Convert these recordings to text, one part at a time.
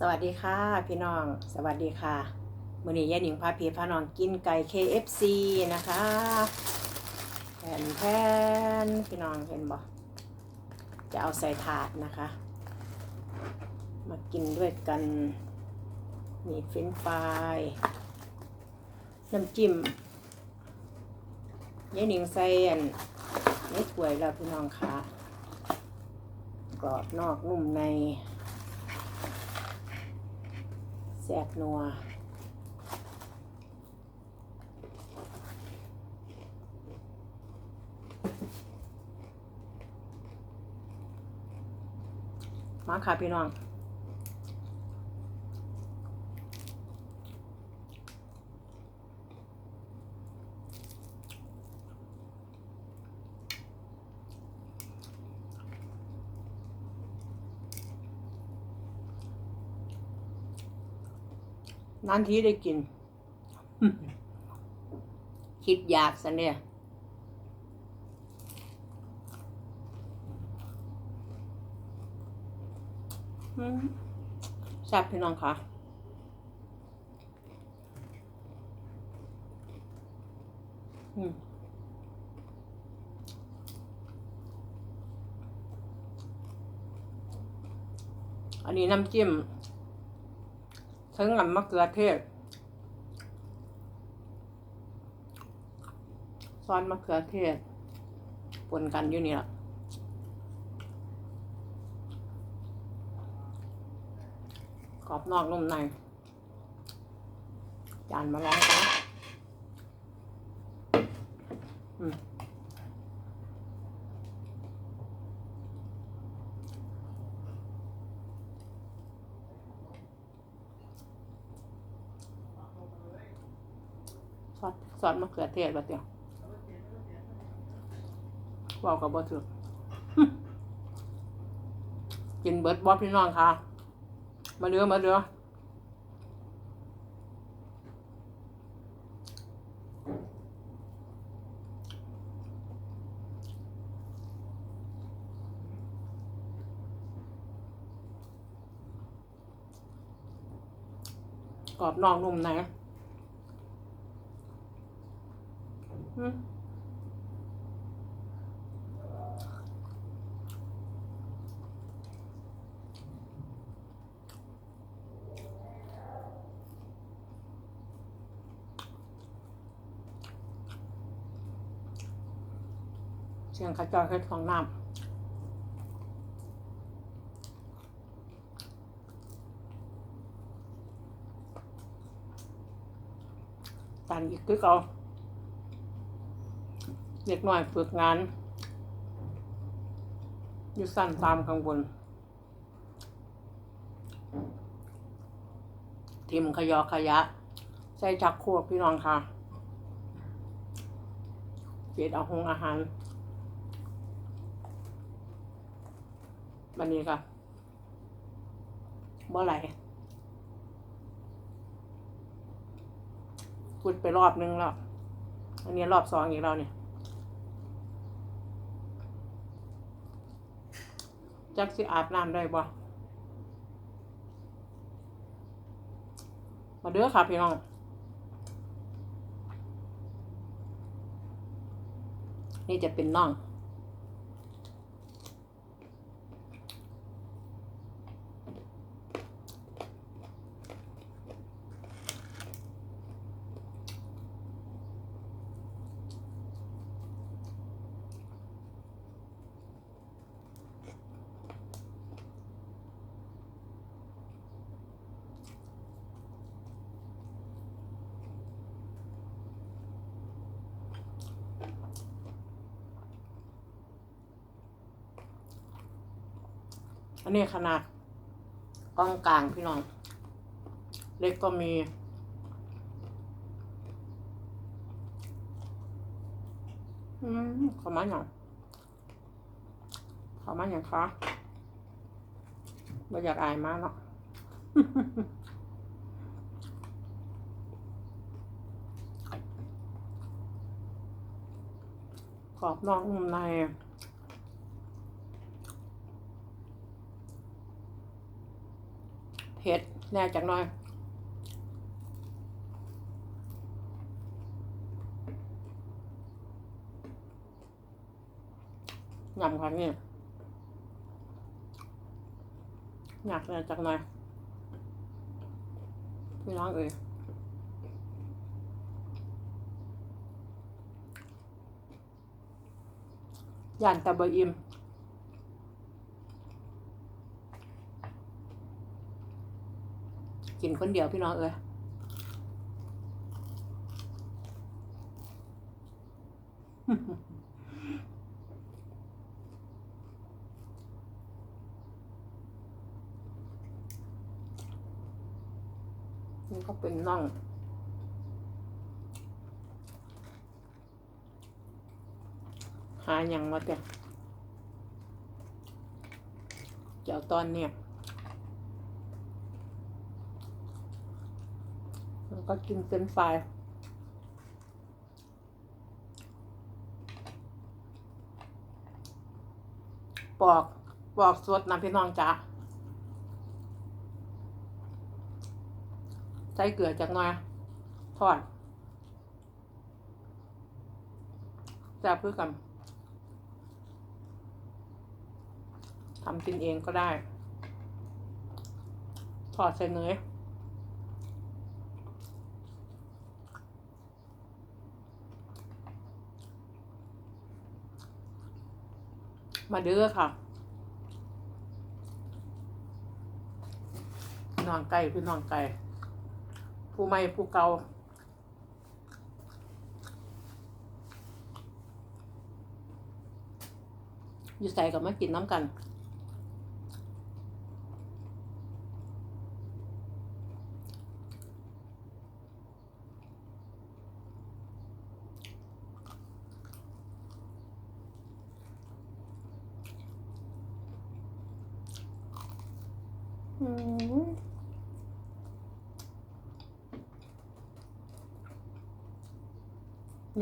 สวัสดีค่ะพี่น้อง สวัสดีค่ะมื้อนี้ยายหนิงพาพี่พาน้องกินไก่ KFC นะคะแผ่นแผ่นพี่น้องเห็นบ่จะเอาใส่ถาดนะคะ มากินด้วยกันมีเฟรนฟรายน้ำจิ้มยายหนิงใส่อันนถ้วยแล้วพี่น้องค่ะกรอบนอกนุ่มใน แซ่บนัวมาค่ะพี่น้อง นานทีได้กิน คิดอยากซะเนี่ยอืมแซ่บพี่น้องค่ะอืมอันนี้น้ำจิ้ม ถึงกับมะเขือเทศซอสมะเขือเทศปนกันอยู่นี่แหละกรอบนอกนุ่มใน จานมาลองกันอืมซ อสซอสมะเขือเทศบบเดียวว่ากับบ่ถึกกินเบิร์ดบอพี่น้องค่ะ มาเดือมาเดือกรอบนอกนุ่มในอืม เสียงขจรเฮ็ดของน้ำตันอีกคือเก่า เด็กน้อยฝึกงาน อยู่สั้นตามข้างบน ทิมขยอขยะ ใส่จักครกพี่น้องค่ะเปลี่ยนเอาหงอาหารบันนี้ค่ะบ่ไหลพูดไปรอบนึงแล้ว อันนี้รอบสองอีกแล้วเนี่ย จักสิอาบน้ำได้บ่มาเด้อค่ะพี่น้องนี่จะเป็นน่อง อันนี้ขนาดกล้องกลางพี่น้อง เล็กก็มีอืมขอมาอย่างขอมาอย่างคะไม่อยากอายมากเนาะกรอบนอกนุ่มใน เท ผ็ดแน่จักหน่อยยำครับนี่อยากเลยจังเลยพี่น้องเอ่ยย่านตะเบอิม กินคนเดียวพี่น้องเอ้ยนี่ก็เป็นน่องหาอย่างมาเต็เจ้าตอนเนี่ย แล้ว ก็กินเป็นไฟปอกปอกสดนะพี่น้องจ๋าใส่เกลือจากหน่อยทอดแซ่บเพื่อกันทำกินเองก็ได้ ทอดใส่เนย มาเด้อค่ะพี่น้องไก่พี่น้องไก่ผู้ใหม่ผู้เก่าอยู่ใส่กับมากินน้ำกัน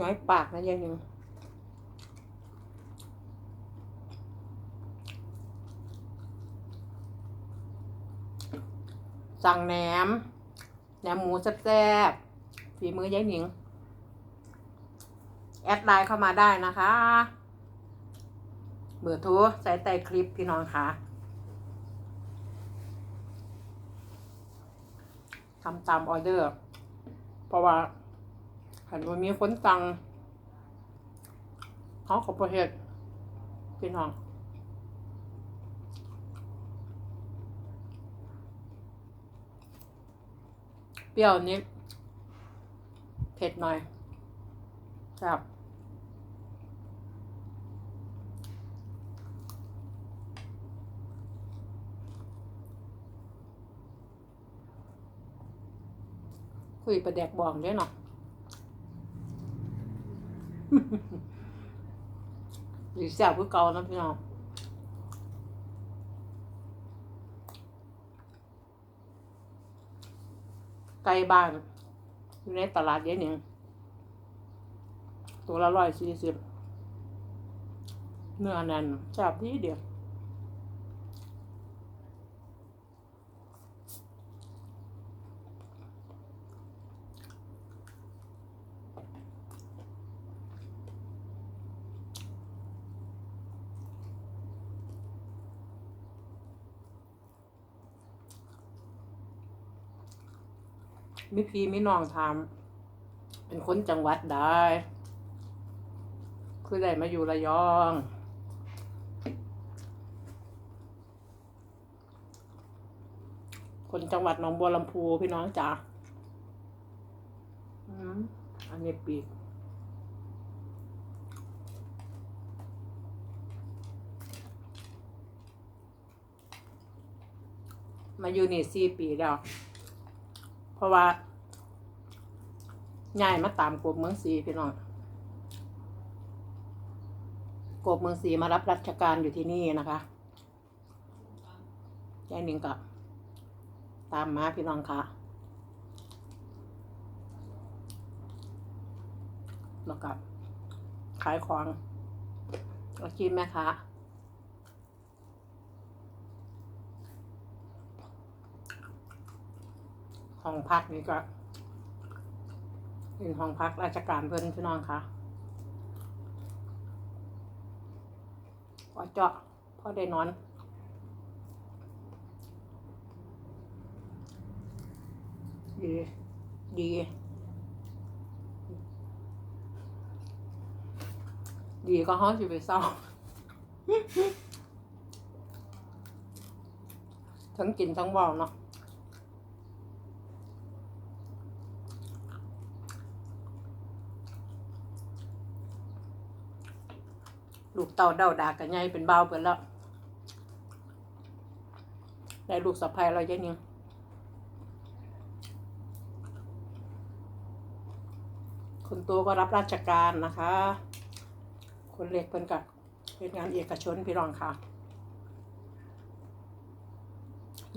น้อยปากนะยังหนึ่งสั่งแหนมแหนมหมูแซ่บๆฝีมือยายหนิง แอดไลน์เข้ามาได้นะคะ เบอร์โทรใส่ใต้คลิปพี่น้องค่ะทำตามออเดอร์ เพราะว่า หันว่ามีคนสั่งเขาขอประเทศพี่น้องเปรี้ยวนิดเผ็ดหน่อยครับคุยประแดกบองด้วยเนาะ หรือแซ่บคือเก่านะพี่น้องไก่บ้าน อยู่ในตลาดเย็นหนึ่งตัวละร้อยสี่สิบเนื้อแน่นแซ่บดีเดียว มีพี่มีน้องทำเป็นคนจังหวัดใดคือได้มาอยู่ระยองคนจังหวัดหนองบัวลำพูพี่น้องจ๋าอืมอันนี้ปีกมาอยู่นี่สี่ปีแล้วเพ ราะว่าย้ายมาตามกบเมืองศรีพี่น้องกบเมืองศรีมารับราชการอยู่ที่นี่นะคะยายหนิงกับตามมาพี่น้องค่ะ แล้วก็ขายของอาชีพแม่ค้า ห้องพักนี่ก็เป็นห้องพักราชการเพิ่อนพี่น้องค่ะพอเจาะพอได้นอนดีดีดีก็ห้องสิไปเศร้าทั้งกินทั้งเว่าเนาะ ลูกเต่าเดาดากันใหญ่เป็นเบาเปิดแล้วได้ลูกสะพายเราเยอะนึงคนโตก็รับราชการนะคะ คนเล็กเป็นกับเป็นงานเอกชนพี่รองค่ะ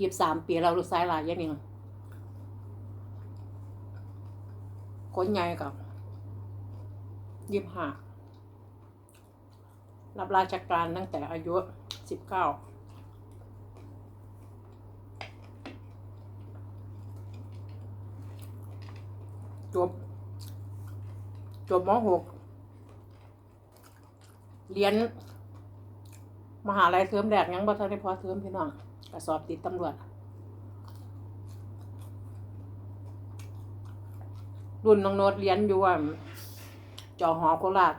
ยี่สามปีเราลูกซ้ายหลายเยอะนึงคนใหญ่กับยี่ห้า รับราชการตั้งแต่อายุสิบเก้าจบ จบมหกเรียน มหาลัยเทอมแรกยังบ่ทันได้พอเทอมพี่น้องกระสอบติดตำรวจ รุ่นน้องโนดเรียนอยู่ว่าจอหอโคราช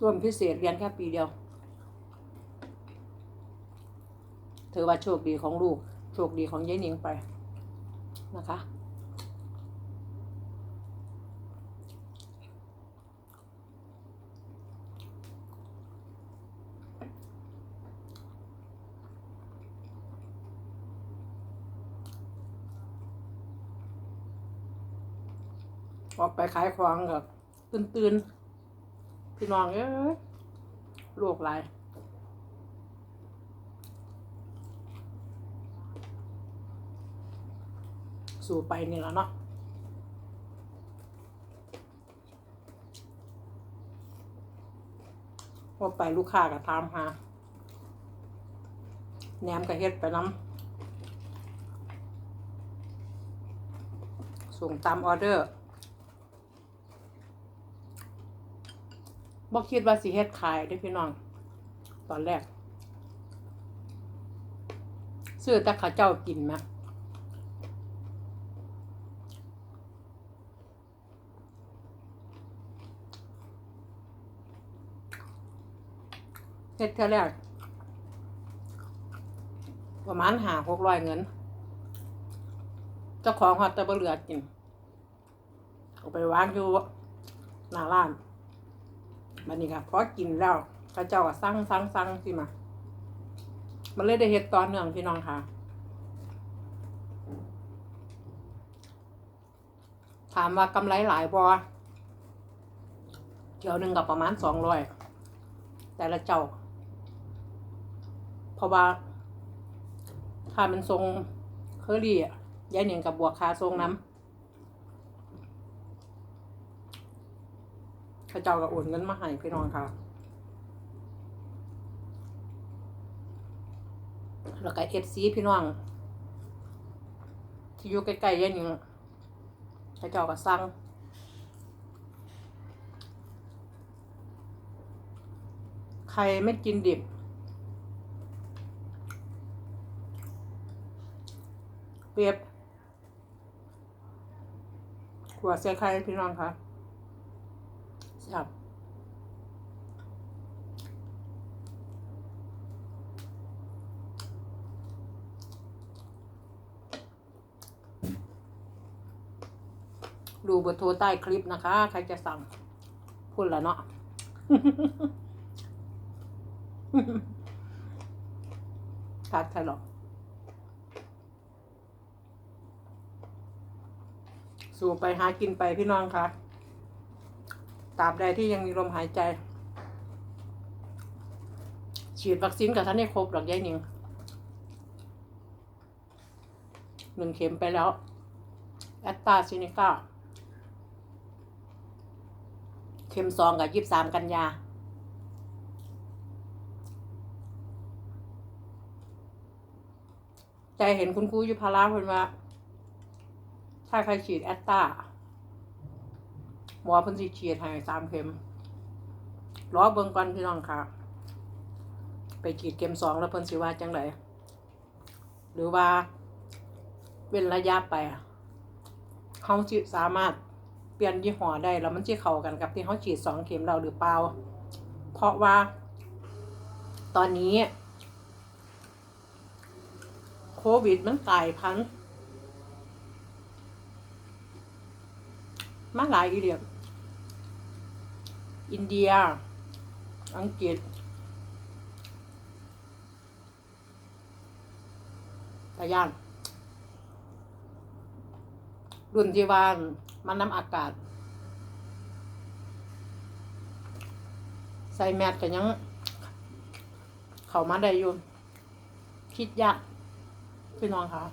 ร่วมพิเศษเรียนแค่ปีเดียว ถือว่าโชคดีของลูก โชคดีของยายหนิงไปนะคะออกไปขายของกับตื่นๆ พี่น้องเอ้ยโรคหลายสู่ไปนี่แล้วเนาะพอไปลูกค้าก็ถามหาแหนมก็เฮ็ดไปน้ำส่งตามออเดอร์ บ่คิดว่าสิเฮ็ดขายเด้พี่น้อง ตอนแรก ซื้อแต่ข้าเจ้ากินไหมเฮ็ดเท่าแรก ประมาณหาหกร้อยเงินเจ้าของฮอตแต่บ่เหลือกินเอาไปวางอยู่หน้าร้าน มันนี่ค่ะพอกินแล้วพระเจ้าก็สั่งสั่งสั่งสิมา มันเลยได้เห็ดตอนเนื่องพี่น้องค่ะถามว่ากำไรหลายบอเที่ยวหนึ่งกับประมาณสองร้อยแต่ละเจ้า เพราะว่าถ้ามันทรงเคอรี่อะยายหนึ่งกับบวกคาทรงน้ำ ข้าเจ้าก็โอนเงินมาให้พี่น้องค่ะ แล้วก็เอฟซีพี่น้อง ที่อยู่ใกล้ๆยันนี่ข้าเจ้าก็สั่งใครไม่กินดิบ เปียบขวดเสียไข่พี่น้องค่ะ ครับดูเบอร์โทรใต้คลิปนะคะ ใครจะสั่งพูดแล้วเนาะคัดใครหรอกสู่ไปหากินไปพี่น้องค่ะ ตราบใดที่ยังมีลมหายใจ ฉีดวัคซีนกับท่านได้ครบหรอกยายหนิงหนึ่งเข็มไปแล้วแอตตาซินิก้าเข็มสองกับยี่สามกันยา ใจเห็นคุณครูอยู่พาราเพิ่นว่า ถ้าใครฉีดแอตตา หมอเพิ่นสิเฉียดให้สามเข็มรอเบิ่งก่อนพี่น้องค่ะ ไปฉีดเข็มสองแล้วเพิ่นสิว่าจังไดหรือว่าเว้นระยะไปเขาสิสามารถเปลี่ยนยี่ห้อได้แล้วมันสิเข้ากันกับที่เขาฉีดสองเข็มเราหรือเปล่า เพราะว่า ตอนนี้ โควิดมันกลายพันธุ์ มาหลายอีเดียอินเดีย อังกฤษตะยานรุ่นที่ว่ามันน้ำอากาศ ใส่แมสกันยัง เขามาได้อยู่ คิดยากพี่น้องคะ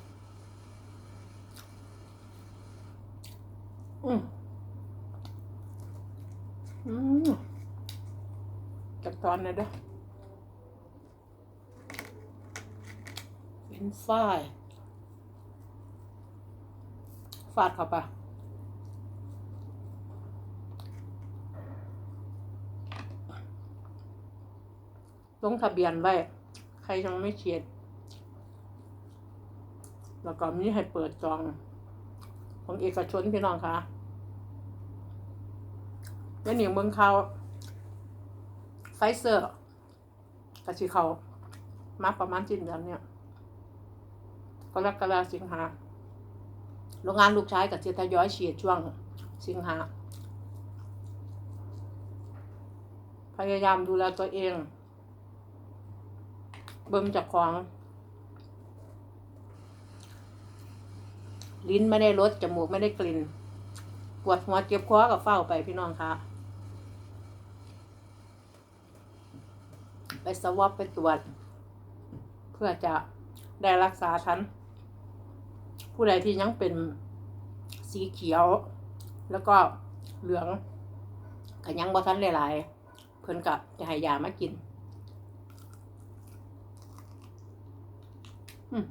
อืมอืม จักตอนนะเด้อเป็นฝ้ายฟาดเข้าไปลงทะเบียนไว้ ใครยังไม่เฉียดแล้วก็มีให้เปิดจอง ของเอกชนพี่น้องคะ แล้วหนิงเมืองเขาไฟเซอร์กระชิเขามาประมาณสิ้นเดือนเนี่ยกรกฎาสิงหาโรงงานลูกชายกับเจทย้อยฉีดช่วงสิงหา พยายามดูแลตัวเอง เบิ่งจากของ ลิ้นไม่ได้รสจมูกไม่ได้กลิ่นปวดหัวเจ็บคอกับเฝ้าไปพี่น้องคะ ไปสวอปไปตรวจ เพื่อจะได้รักษาทันผู้ใดที่ยังเป็นสีเขียว แล้วก็เหลืองก็ยังบ่ทันหลายๆเพิ่นกับจะให้ยามากินอืม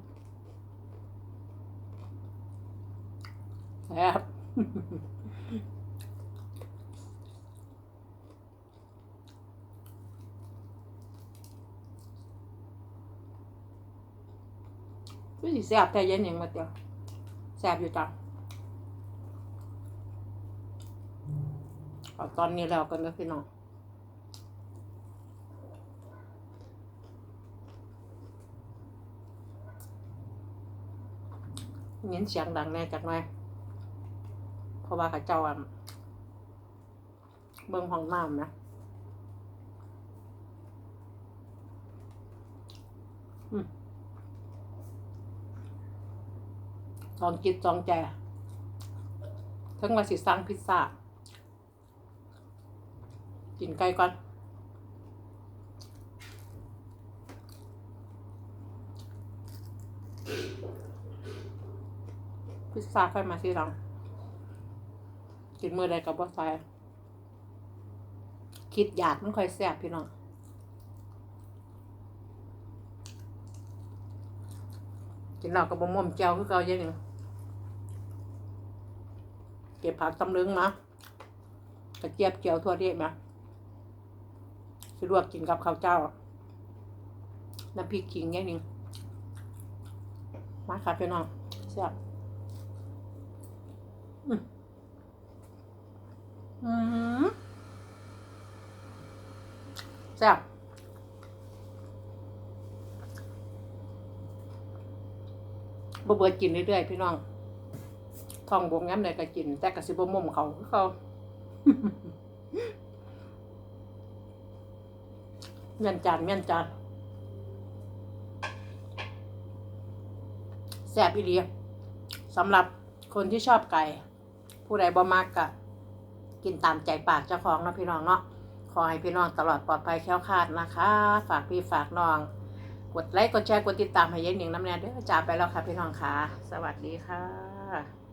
คือสิแซ่บแต่เย็นอย่างมาเดียวแซ่บอยู่จังเอาตอนนี้แล้วกันนะพี่น้องเงี้ยเสียงดังแน่จักหน่อยเพราะว่าเขาเจ้าเบิ่งห้องน้ำนะ อืม จ องจิตจองใจทั้งว่าสิสั่งพิซซ่า กินไก่ก่อนพิซซ่าค่อยมาที่หลังกินมือใดกับบ่ใส่คิดอยากมันค่อยแซ่บพี่น้องกินเหล้ากับบ่ม่วมแก้วคือเก่าอย่างหนึง ก็บผักตำลึงมากระเจี๊ยบเจียวทั่วเรียมาสะดวกกินกับข้าวเจ้า น้ำพริกขิงอย่นึงมาค่ะพี่น้องแซ่บอืมอืมแซ่บบ่เบิดกินเรื่อยๆพี่น้อง องบวมย้ำใดก็กิน แต่ก็สิบ่มุมเขาคือเขาเมียนจานเมียนจานแซ่บอีหลีสำหรับคนที่ชอบไก่ ผู้ใดบ่มากก็กินตามใจปากเจ้าของเนาะพี่น้องเนาะขอให้พี่น้องตลอดปลอดภัยแค้วคาดนะคะ ฝากพี่ฝากน้อง กดไลค์กดแชร์กดติดตามให้ยายหนิงน้ำแน่เด้อจ้าไปแล้วค่ะพี่น้องค่ะ สวัสดีค่ะ